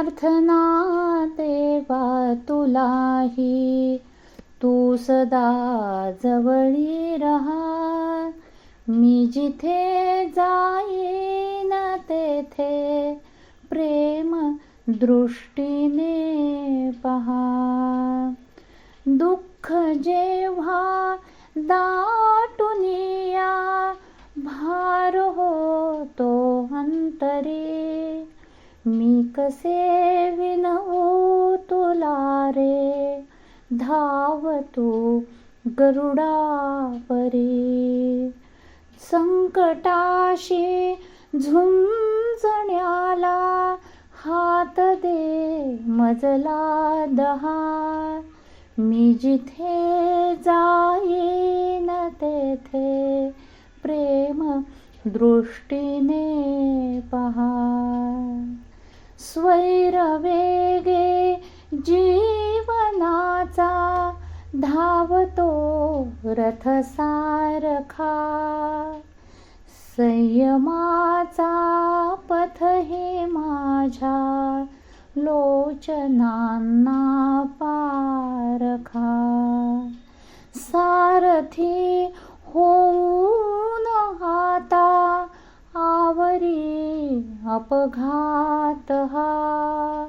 प्रार्थना देवा तुलाही. तू सदा जवळी रहा. मी जिथे जाईन तेथे प्रेम दृष्टीने पहा. दुःख जेव्हा दा कसे विनवू तुला रे? धावतो तू संकटाशी झुंजण्याला हात दे मजला दहा. मी जिथे जाईन तेथे प्रेम दृष्टीने पहा. स्वैरवेगे जीवनाचा धावतो रथ सारखा संयमाचा पथ हे माझ्या लोचनांना पारखा. सारथी अपघात हा.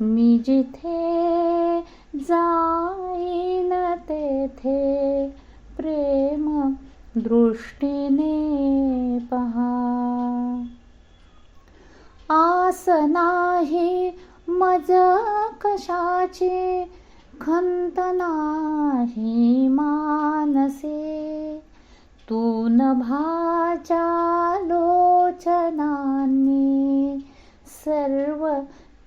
मी जिथे जाईन तेथे प्रेम दृष्टीने पहा. आस नाही मज कशाची खंत नाही मानसे. तू नभाच्या लोचनांनी सर्व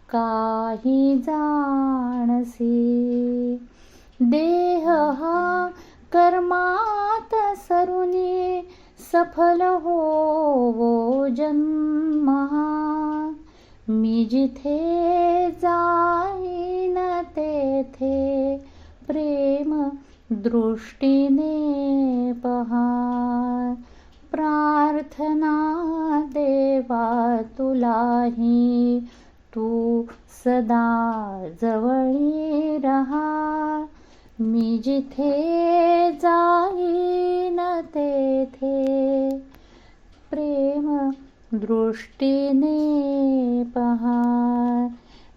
काही जाणसी. देह हा कर्मात सरुनी सफल होवो जन्म. हा मी जिथे जाईन तेथे प्रेम दृष्टीने पहा. प्रार्थना सेवा तुलाही तू सदा जवळी रहा. मी जिथे जाईन तेथे प्रेम दृष्टीने पहा.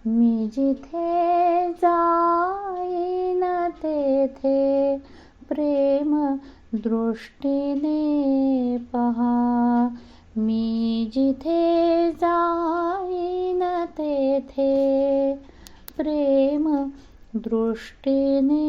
मी जिथे जाईन तेथे प्रेम दृष्टीने पहा. मी जिथे जाईन तेथे प्रेम दृष्टीने